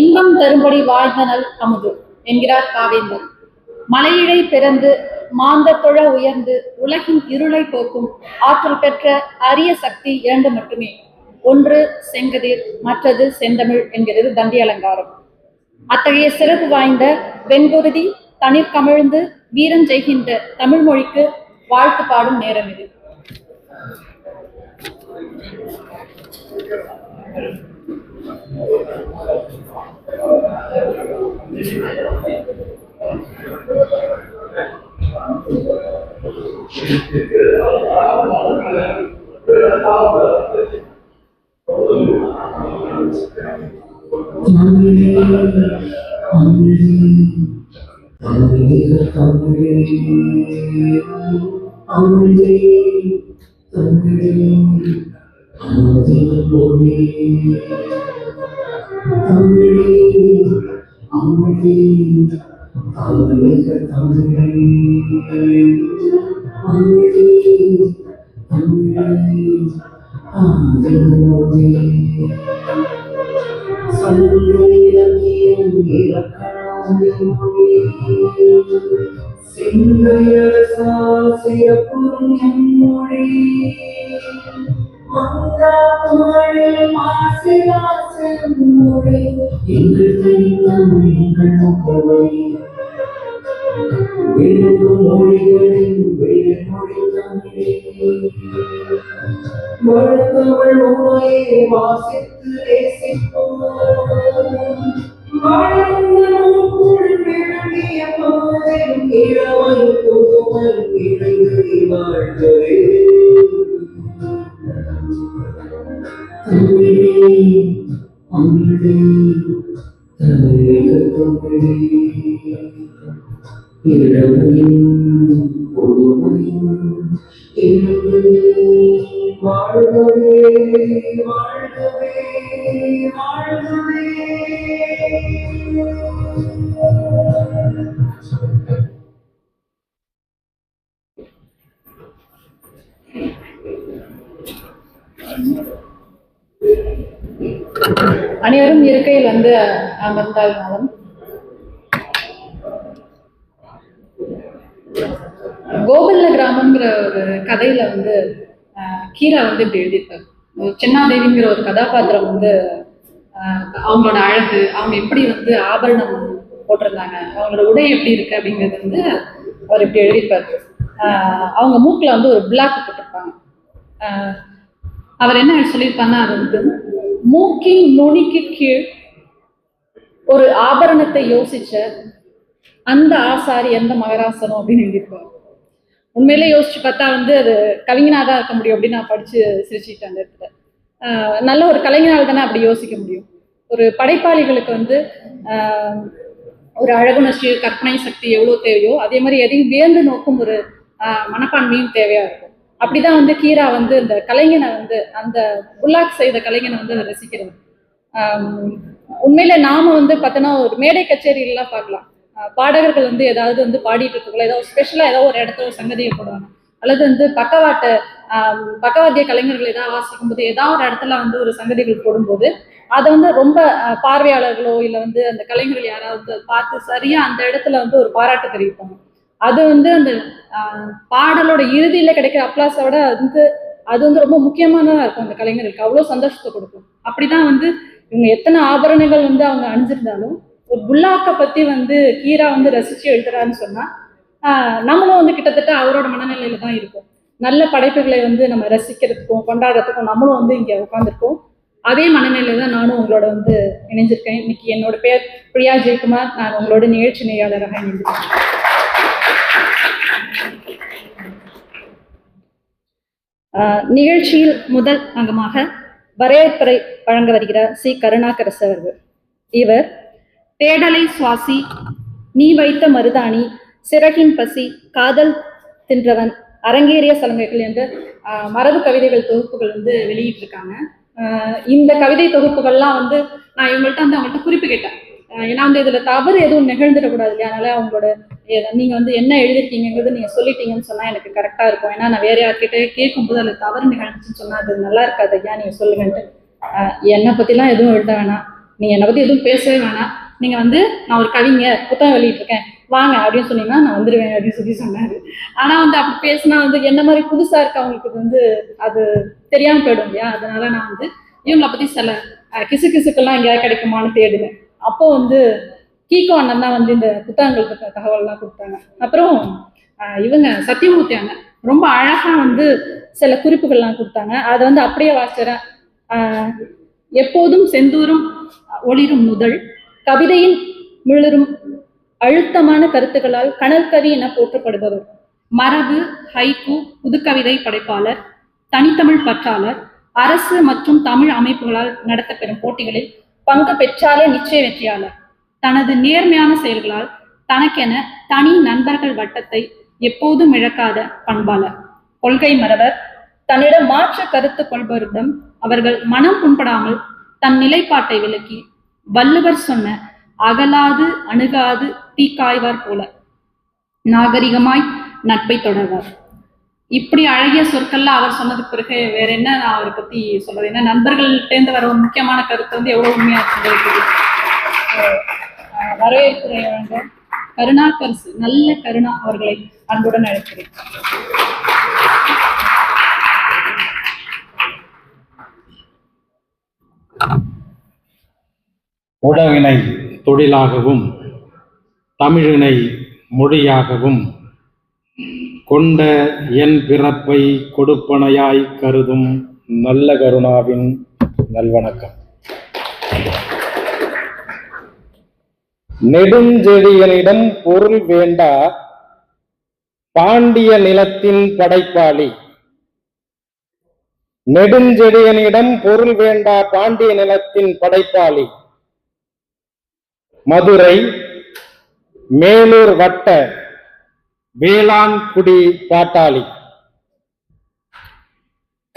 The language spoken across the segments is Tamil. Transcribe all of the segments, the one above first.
இன்பம் தரும்படி வாழ்ந்தனல் அமுது என்கிறார் காவேந்தர். மலையிழை பிறந்து மாந்தத்தொழ உயர்ந்து உலகின் இருளை போக்கும் ஆற்றல் பெற்ற அரிய சக்தி இரண்டு மட்டுமே. ஒன்று செங்கதிர் மற்றது செந்தமிழ் என்கிறது தண்டி அலங்காரம். அத்தகைய சிறப்பு வாய்ந்த வெண்குருதி தனிர் கமிழ்ந்து வீரம் செய்கின்ற தமிழ் மொழிக்கு வாழ்த்து பாடும் நேரம் இது. தமிழே தமிழே தமிழே தமிழே அமுதே தமிழே அமுதே தமிழே அமுதே தமிழக தமிழே அமுதே தமிழே மொழி வளர்ந்தவள் உண்மையை வாசித்து நேசிப்போம். விளங்கிய இளமை புதுமை இணைந்து தமிழே தமிழக தமிழே இளமையும் வாழ்கவே வாழ்கவே வாழ்கவே அனைவரும் இருக்கையில் வந்து அமர்ந்தால் நலம். கோபல்ல கிராமம்ங்கிற ஒரு கதையில வந்து கீரா வந்து இப்படி எழுதியிருப்பார் சென்னாதேவிங்கிற ஒரு கதாபாத்திரம் வந்து அவங்களோட அழகு அவங்க எப்படி வந்து ஆபரணம் போட்டிருந்தாங்க அவங்களோட உடை எப்படி இருக்கு அப்படிங்கிறது வந்து அவர் இப்படி எழுதியிருப்பார். அவங்க மூக்கில் வந்து ஒரு பிளாக் போட்டிருப்பாங்க. அவர் என்ன சொல்லியிருப்பாங்கன்னா அது வந்து மூக்கின் நுனிக்கு கீழ் ஒரு ஆபரணத்தை யோசிச்ச அந்த ஆசாரி எந்த மகராசனம் அப்படின்னு எழுதியிருப்பாங்க உண்மையிலே யோசிச்சு பார்த்தா வந்து அது கவிஞனாக தான் இருக்க முடியும் அப்படின்னு நான் படிச்சு சிரிச்சுக்கிட்டேன் அந்த இடத்துல. நல்ல ஒரு கலைஞனால் தானே அப்படி யோசிக்க முடியும். ஒரு படைப்பாளிகளுக்கு வந்து ஒரு அழகுணர்ச்சி கற்பனை சக்தி எவ்வளோ தேவையோ அதே மாதிரி எதையும் வியந்து நோக்கும் ஒரு மனப்பான்மையும் தேவையாக இருக்கும். அப்படிதான் வந்து கீரா வந்து இந்த கலைஞனை வந்து அந்த புல்லாக் செய்த கலைஞனை வந்து அதை ரசிக்கிறது. உண்மையில நாம வந்து பார்த்தோன்னா ஒரு மேடை கச்சேரியெல்லாம் பார்க்கலாம். பாடகர்கள் வந்து ஏதாவது வந்து பாடிட்டு இருக்கல ஏதாவது ஸ்பெஷலாக ஏதோ ஒரு இடத்துல ஒரு சங்கதியை போடுவாங்க அல்லது வந்து பக்கவாட்டு பக்கவாத்திய கலைஞர்கள் ஏதாவது வாசிக்கும் போது ஏதாவது ஒரு இடத்துல வந்து ஒரு சங்கதிகள் போடும்போது அதை வந்து ரொம்ப பார்வையாளர்களோ இல்லை வந்து அந்த கலைஞர்கள் யாராவது பார்த்து சரியா அந்த இடத்துல வந்து ஒரு பாராட்டு தெரிவிப்பாங்க. அது வந்து அந்த பாடலோட இறுதியில கிடைக்கிற அப்ளாஸோட வந்து அது வந்து ரொம்ப முக்கியமானதாக இருக்கும் அந்த கலைஞர்களுக்கு. அவ்வளோ சந்தோஷத்தை கொடுக்கும். அப்படிதான் வந்து இவங்க எத்தனை ஆபரணங்கள் வந்து அவங்க அணிஞ்சிருந்தாலும் ஒரு புல்லாக்க பற்றி வந்து கீரா வந்து ரசித்து எழுதுறான்னு சொன்னால் நம்மளும் வந்து கிட்டத்தட்ட அவரோட மனநிலையில தான் இருக்கும். நல்ல படைப்புகளை வந்து நம்ம ரசிக்கிறதுக்கும் கொண்டாடுறதுக்கும் நம்மளும் வந்து இங்கே உட்காந்துருக்கோம் அதே மனநிலையில தான் நானும் உங்களோட வந்து இணைஞ்சிருக்கேன். இன்னைக்கு என்னோட பேர் பிரியா ஜெயக்குமார். நான் உங்களோட நிகழ்ச்சி நெய்யாளராக இணைஞ்சிருக்கேன் நிகழ்ச்சியில் முதல் அங்கமாக வரவேற்பரை வழங்க வருகிறார் சி. கருணாகரசு அவர்கள். இவர் தேடலை சுவாசி நீ வைத்த மருதாணி சிறகின் பசி காதல் தின்றவன் அரங்கேறிய சலங்கைகள் என்று மரபு கவிதைகள் தொகுப்புகள் வந்து வெளியிட்டிருக்காங்க. இந்த கவிதை தொகுப்புகள்லாம் வந்து நான் இவங்கள்ட்ட வந்து அவங்கள்ட்ட குறிப்பு கேட்டேன். ஏன்னா வந்து இதுல தவறு எதுவும் நிகழ்ந்துடக்கூடாது இல்லையா? அதனால அவங்களோட நீங்க வந்து என்ன எழுதிருக்கீங்கிறது நீங்க சொல்லிட்டீங்கன்னு சொன்னா எனக்கு கரெக்டா இருக்கும். ஏன்னா நான் வேற யார்கிட்ட கேட்கும்போது அதுல தவறு நிகழ்ந்துச்சுன்னு சொன்னா அது நல்லா இருக்காது. ஐயா நீங்க சொல்லுங்கன்ட்டு. என்னை பத்திலாம் எதுவும் எழுத வேணாம். நீ என்னை பத்தி எதுவும் பேசவே வேணாம். நீங்கள் வந்து நான் ஒரு கவிஞர் புத்தகம் வெளியிட்டிருக்கேன் வாங்க அப்படின்னு சொன்னீங்கன்னா நான் வந்துடுவேன் அப்படின்னு சொல்லி சொன்னார். ஆனால் வந்து அப்படி பேசினா வந்து என்ன மாதிரி புதுசா இருக்கவங்களுக்கு வந்து அது தெரியாமல் போயிடும் இல்லையா? அதனால நான் வந்து இவங்களை பற்றி சில கிசு கிசுக்கெல்லாம் எங்கேயாவது கிடைக்குமான்னு தேடுவேன். அப்போ வந்து கீகோ அண்ணன் தான் வந்து இந்த புத்தகங்கள் பற்றின தகவல்லாம் கொடுத்தாங்க. அப்புறம் இவங்க சத்தியமூர்த்தி அண்ணன் ரொம்ப அழகாக வந்து சில குறிப்புகள்லாம் கொடுத்தாங்க. அதை வந்து அப்படியே வாசிக்கிறேன் எப்போதும் செந்தூரும் ஒளிரும் முதல். கவிதையின் மிளரும் அழுத்தமான கருத்துக்களால் கனல் கவி என போற்றப்படுபவர். மரபு ஹைகு புதுக்கவிதை படைப்பாளர் தனித்தமிழ் பற்றாளர் அரசு மற்றும் தமிழ் அமைப்புகளால் நடத்தப்பெறும் போட்டிகளில் பங்கு பெற்றாலே நிச்சய வெற்றியாளர். தனது நேர்மையான செயல்களால் தனக்கென தனி நண்பர்கள் வட்டத்தை எப்போதும் இழக்காத பண்பாளர். கொள்கை மறவர் தன்னிடம் மாற்று கருத்து கொள்பவரிடம் அவர்கள் மனம் புண்படாமல் தன் நிலைப்பாட்டை விளக்கி வள்ளுவர் சொன்ன அகலாது அணுகாது தீக்காய்வார் போல. நாகரிகமாய் நட்பை தொடர்வார். இப்படி அழகிய சொற்கள்லாம் அவர் சொன்னதுக்கு பிறகு வேற என்ன நான் அவரை பத்தி சொல்றது? ஏன்னா நண்பர்கள்ட்டேருந்து வர ஒரு முக்கியமான கருத்து வந்து எவ்வளவு உண்மையா இருக்குது வரவேற்புரை வழங்க கருணாகரசு நல்ல கருணா அவர்களை அன்புடன் அழைக்கிறேன். உடவினை தொழிலாகவும் தமிழினை மொழியாகவும் கொண்ட என் பிறப்பை கொடுப்பனையாய் கருதும் நல்ல கருணாவின் நல்வணக்கம். நெடுஞ்செழியனிடம் பொருள் வேண்டா பாண்டிய நிலத்தின் படைப்பாளி. நெடுஞ்செழியனிடம் பொருள் வேண்டா பாண்டிய நிலத்தின் படைப்பாளி. மதுரை மேலூர் வட்ட வேளாண்குடி பாட்டாளி.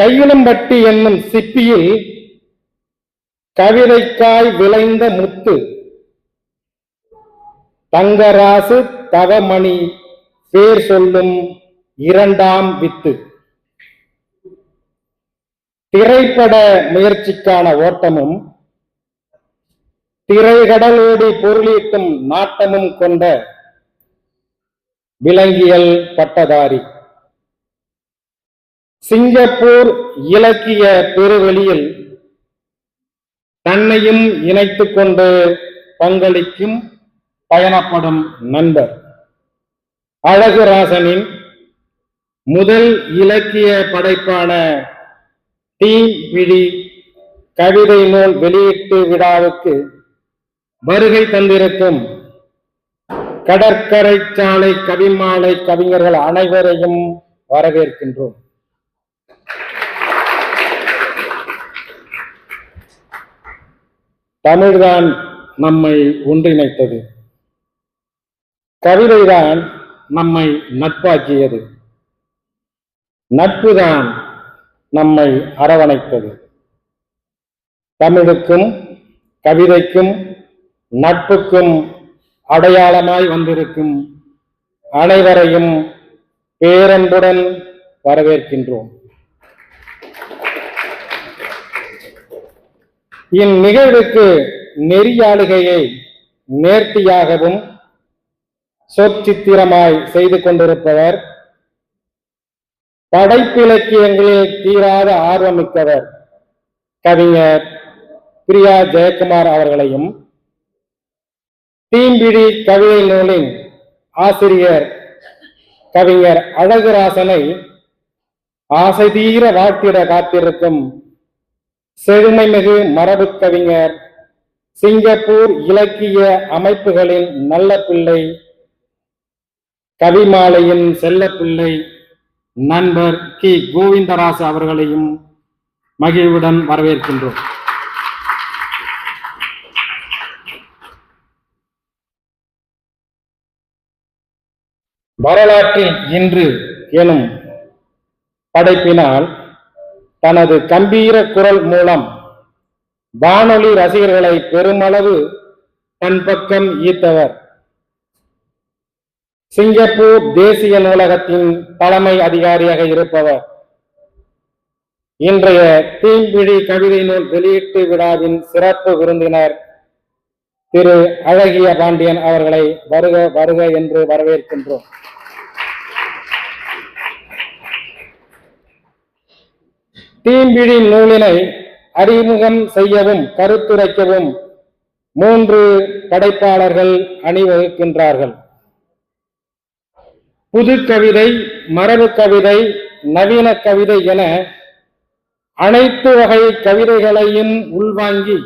கையிலம்பட்டி என்னும் சிப்பியில் கவிதைக்காய் விளைந்த முத்து. தங்கராசு தவமணி பேர் சொல்லும் இரண்டாம் வித்து. திரைப்பட முயற்சிக்கான ஓட்டமும் திரைகடலோடி பொருளீட்டும் நாட்டமும் கொண்ட விலங்கியல் பட்டதாரி. சிங்கப்பூர் இலக்கிய பெருவெளியில் தன்னையும் இணைத்துக் கொண்டு பங்களிக்கும் பயணப்படும் நண்பர். அழகுராசனின் முதல் இலக்கிய படைப்பான தீ விழி கவிதை நூல் வெளியீட்டு விழாவுக்கு வருகை தந்திருக்கும் கடற்கரை சாலை கவிமாலை கவிஞர்கள் அனைவரையும் வரவேற்கின்றோம். தமிழ்தான் நம்மை ஒன்றிணைத்தது. கவிதைதான் நம்மை நட்பாக்கியது. நட்புதான் நம்மை அரவணைத்தது. தமிழுக்கும் கவிதைக்கும் நட்புக்கும் அடையாளமாய் வந்திருக்கும் அனைவரையும் பேரன்புடன் வரவேற்கின்றோம். இந்நிகழ்வுக்கு நெறியாளுகையை நேர்த்தியாகவும் சொற்சித்திரமாய் செய்து கொண்டிருப்பவர் படைப்பிலக்கியங்களில் தீராத ஆர்வமிக்கவர் கவிஞர் பிரியா ஜெயக்குமார் அவர்களையும் தீம்பிடி கவிதை நூலின் ஆசிரியர் கவிஞர் அழகுராசனை ஆசை தீர வாழ்த்திட காத்திருக்கும் செழுமைமிகு மரபு கவிஞர் சிங்கப்பூர் இலக்கிய அமைப்புகளின் நல்ல பிள்ளை கவிமாலையின் செல்ல பிள்ளை நண்பர் கி. கோவிந்தராசு அவர்களையும் மகிழ்வுடன் வரவேற்கின்றோம். வரலாற்றில் இன்று எனும் படைப்பினால் தனது கம்பீர குரல் மூலம் வானொலி ரசிகர்களை பெருமளவு தன் பக்கம் ஈர்த்தவர். சிங்கப்பூர் தேசிய நூலகத்தின் தலைமை அதிகாரியாக இருப்பவர். இன்றைய தீம்பிழி கவிதை நூல் வெளியீட்டு விழாவின் சிறப்பு விருந்தினர் திரு அழகிய பாண்டியன் அவர்களை வருக வருக என்று வரவேற்கின்றோம். தீம்பிழி நூலினை அறிமுகம் செய்யவும் கருத்துரைக்கவும் மூன்று படைப்பாளர்கள் அணிவகுக்கின்றார்கள். புது கவிதை மரபு கவிதை நவீன கவிதை என அனைத்து வகை கவிதைகளையும் உள்வாங்கி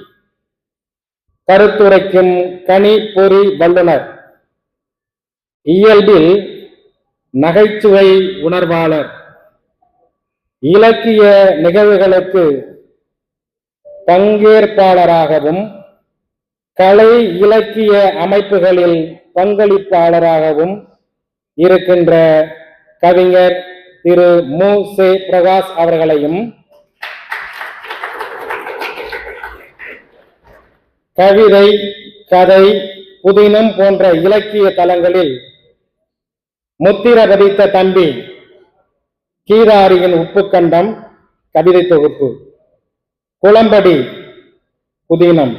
கருத்துரைக்கும் கனி பொறி வல்லுனர். இயல்பில் நகைச்சுவை உணர்வாளர். இலக்கிய நிகழ்வுகளுக்கு பங்கேற்பாளராகவும் கலை இலக்கிய அமைப்புகளில் பங்களிப்பாளராகவும் இருக்கின்ற கவிஞர் திரு மு. சே. பிரகாஷ் அவர்களையும் கவிதை கதை புதினம் போன்ற இலக்கிய தலங்களில் முத்திர பதித்த தம்பி கீதாரியின் உப்புக்கண்டம் கவிதை தொகுப்பு. குளம்படி புதினம்.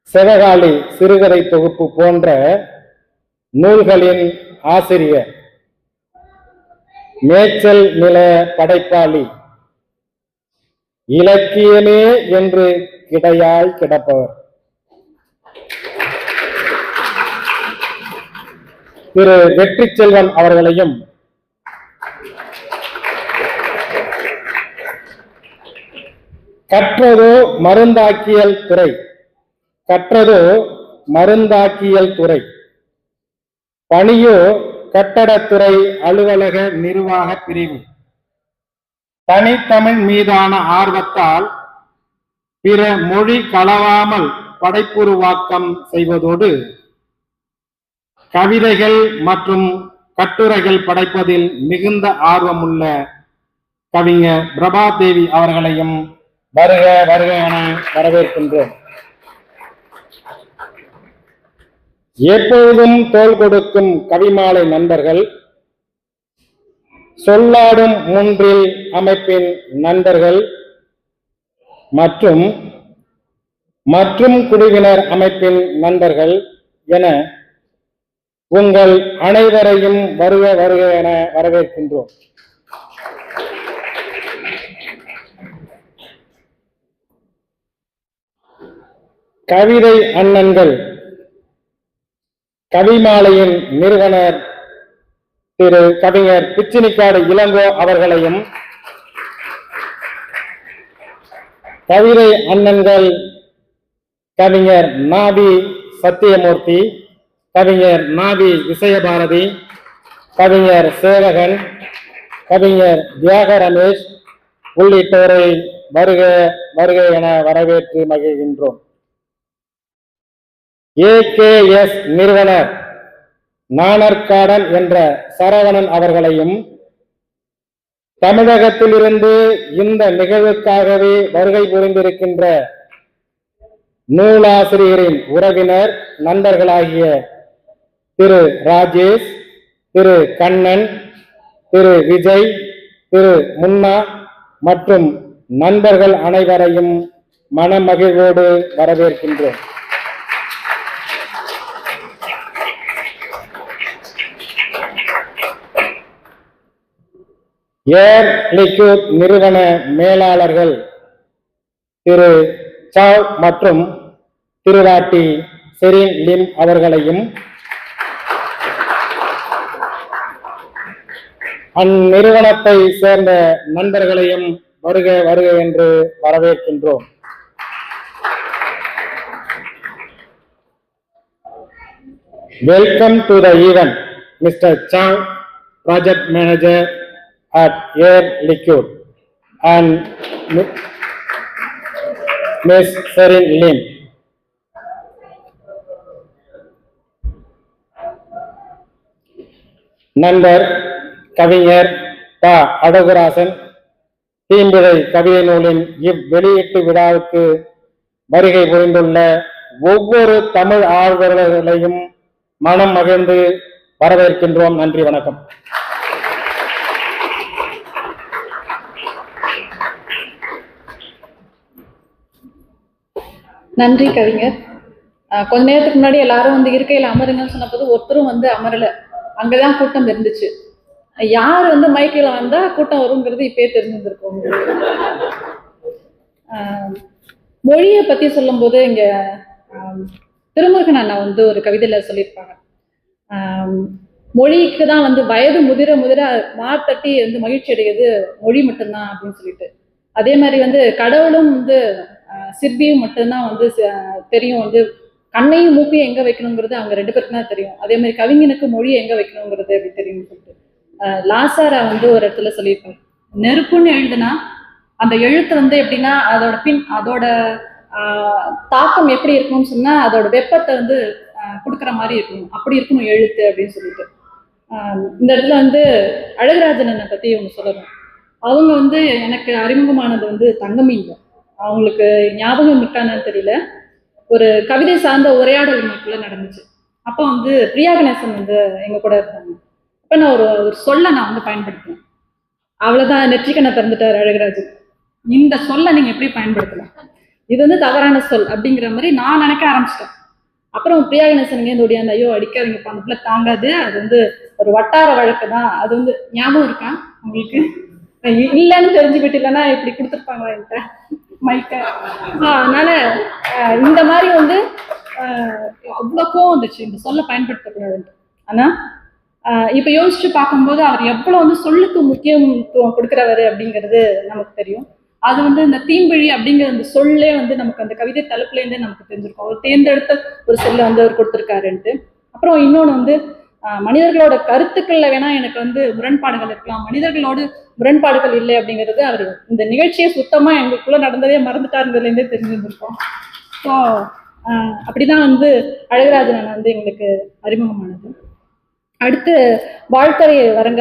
சிவகாளி சிறுகதை தொகுப்பு போன்ற நூல்களின் ஆசிரியர். மேய்ச்சல் நில படைப்பாளி. இலக்கியமே என்று கிடையாய் கிடப்பவர். திரு வெற்றி செல்வன் அவர்களையும் கற்றதோ மருந்தாக்கியல் துறை. கற்றதோ மருந்தாக்கியல் துறை. பணியோ கட்டடத்துறை அலுவலக நிர்வாக பிரிவு. தனித்தமிழ் மீதான ஆர்வத்தால் பிற மொழி கலவாமல் படைப்புருவாக்கம் செய்வதோடு கவிதைகள் மற்றும் கட்டுரைகள் படைப்பதில் மிகுந்த ஆர்வமுள்ள கவிஞர் பிரபாதேவி அவர்களையும் வருக வருக என வரவேற்கின்றோம். எப்பொழுதும் தோள் கொடுக்கும் கவிமாலை நண்பர்கள் சொல்லாடும் மூன்றில் அமைப்பின் நண்பர்கள் மற்றும் மற்றும் குழுவினர் அமைப்பின் நண்பர்கள் என உங்கள் அனைவரையும் வருக வருக என வரவேற்கின்றோம். கவிதை அண்ணன்கள் கவிமாலையின் நிறுவனர் திரு கவிஞர் பிச்சினிக்காடு இளங்கோ அவர்களையும் கவிதை அண்ணன்கள் கவிஞர் நாபி சத்தியமூர்த்தி கவிஞர் நாபி விசயபாரதி கவிஞர் சேவகன் கவிஞர் தியாக ரமேஷ் உள்ளிட்டோரை வருக வருக என வரவேற்று மகிழ்கின்றோம். ஏகேஎஸ் நிறுவனர் நாணர்காடன் என்ற சரவணன் அவர்களையும் தமிழகத்திலிருந்து இந்த நிகழ்வுக்காகவே வருகை புரிந்திருக்கின்ற நூலாசிரியரின் உறவினர் நண்பர்களாகிய திரு ராஜேஷ் திரு கண்ணன் திரு விஜய் திரு முன்னா மற்றும் நண்பர்கள் அனைவரையும் மனமகிழ்வோடு வரவேற்கின்றோம். ஏர் லிக்யூட் நிறுவன மேலாளர்கள் திரு சாவ் மற்றும் திருவாட்டி செரின் லிம் அவர்களையும் அந்நிறுவனத்தை சேர்ந்த நண்பர்களையும் வருக வருக என்று வரவேற்கின்றோம். Welcome to the event mister Song project manager at Air Liquid, and Ms. Serin Lim. நண்பர் கவிஞர் ப அடகுராசன் தீம்பிழை கவிதை நூலின் இவ்வெளியீட்டு விழாவுக்கு வருகை புரிந்துள்ள ஒவ்வொரு தமிழ் ஆர்வலர்களையும் மனம் மகிழ்ந்து வரவேற்கின்றோம் நன்றி வணக்கம் நன்றி கவிஞர். கொஞ்ச நேரத்துக்கு முன்னாடி எல்லாரும் வந்து இருக்கையில் அமருங்கன்னு சொன்னபோது ஒருத்தரும் வந்து அமரல. அங்கதான் கூட்டம் இருந்துச்சு. யார் வந்து மைக்கில் வந்தா கூட்டம் வருங்கிறது இப்பயே தெரிஞ்சிருந்திருக்கும். மொழியை பத்தி சொல்லும்போது இங்க திருமுருகன் அண்ணா வந்து ஒரு கவிதையில சொல்லியிருப்பாங்க. மொழிக்கு தான் வந்து வயது முதிர முதிர மாத்தட்டி வந்து மகிழ்ச்சி அடைகிறது மொழி மட்டும்தான் அப்படின்னு சொல்லிட்டு. அதே மாதிரி வந்து கடவுளும் வந்து சிற்பியும் மட்டும்தான் வந்து தெரியும் வந்து கண்ணையும் மூக்கையும் எங்கே வைக்கணுங்கிறது அங்கே ரெண்டு பேருக்கு தான் தெரியும். அதே மாதிரி கவிஞனுக்கு மொழியை எங்கே வைக்கணுங்கிறது அப்படி தெரியும்னு சொல்லிட்டு. லாசாரா வந்து ஒரு இடத்துல சொல்லியிருப்பாரு நெருப்புன்னு எழுதுனா அந்த எழுத்து வந்து எப்படின்னா அதோட பின் அதோட தாக்கம் எப்படி இருக்கணும்னு சொன்னால் அதோட வெப்பத்தை வந்து கொடுக்குற மாதிரி இருக்கணும். அப்படி இருக்கணும் எழுத்து அப்படின்னு சொல்லிட்டு. இந்த இடத்துல வந்து அழகராஜனை பற்றி இவங்க சொல்லணும். அவங்க வந்து எனக்கு அறிமுகமானது வந்து தங்கமீன் அவங்களுக்கு ஞாபகம் இருக்கான்னு தெரியல. ஒரு கவிதை சார்ந்த உரையாடல் எங்களுக்குள்ள நடந்துச்சு. அப்போ வந்து பிரியா கணேசன் வந்து எங்க கூட இருந்தாங்க. அப்போ நான் ஒரு ஒரு சொல்லை நான் வந்து பயன்படுத்துவேன். அவ்வளவுதான் நெற்றிக்கண்ணை திறந்துட்டார் அழகராஜன். இந்த சொல்லை நீங்க எப்படி பயன்படுத்தலாம்? இது வந்து தவறான சொல் அப்படிங்கிற மாதிரி நான் நினைக்க ஆரம்பிச்சிட்டேன். அப்புறம் பிரியா கணேசன் இந்த ஒடியாந்து ஐயோ அடிக்காதீங்கப்பா அந்த பிள்ளை தாங்காது. அது வந்து ஒரு வட்டார வழக்கு தான். அது வந்து ஞாபகம் இருக்கா உங்களுக்கு? இ- இல்லைன்னு தெரிஞ்சுக்கிட்டு இல்லைன்னா இப்படி கொடுத்துருப்பாங்களா என்கிட்ட? மைக்கை ஸோ அதனால் இந்த மாதிரி வந்து அவ்வளோ கோவம் வந்துச்சு. இந்த சொல்ல பயன்படுத்தக்கூடாதுன்ட்டு. ஆனா இப்போ யோசிச்சு பார்க்கும்போது அவர் எவ்வளவு வந்து சொல்லுக்கு முக்கியத்துவம் கொடுக்குறவர் அப்படிங்கிறது நமக்கு தெரியும். அது வந்து இந்த தீம்பழி அப்படிங்கிற அந்த சொல்லே வந்து நமக்கு அந்த கவிதை தலைப்புலேருந்தே நமக்கு தெரிஞ்சிருக்கும். அவர் தேர்ந்தெடுத்த ஒரு சொல்ல வந்து அவர் கொடுத்துருக்காருன்ட்டு. அப்புறம் இன்னொன்று வந்து மனிதர்களோட கருத்துக்கள்ல வேணா எனக்கு வந்து முரண்பாடுகள் இருக்கலாம். மனிதர்களோடு முரண்பாடுகள் இல்லை அப்படிங்கிறது அவர் இந்த நிகழ்ச்சியை சுத்தமா எங்களுக்குள்ள நடந்ததே மறந்துட்டாருங்கிறதுலேருந்தே தெரிஞ்சிருந்திருக்கோம் ஸோ அப்படிதான் வந்து அழகராஜன் வந்து எங்களுக்கு அறிமுகமானது. அடுத்து வாழ்க்கை வரங்க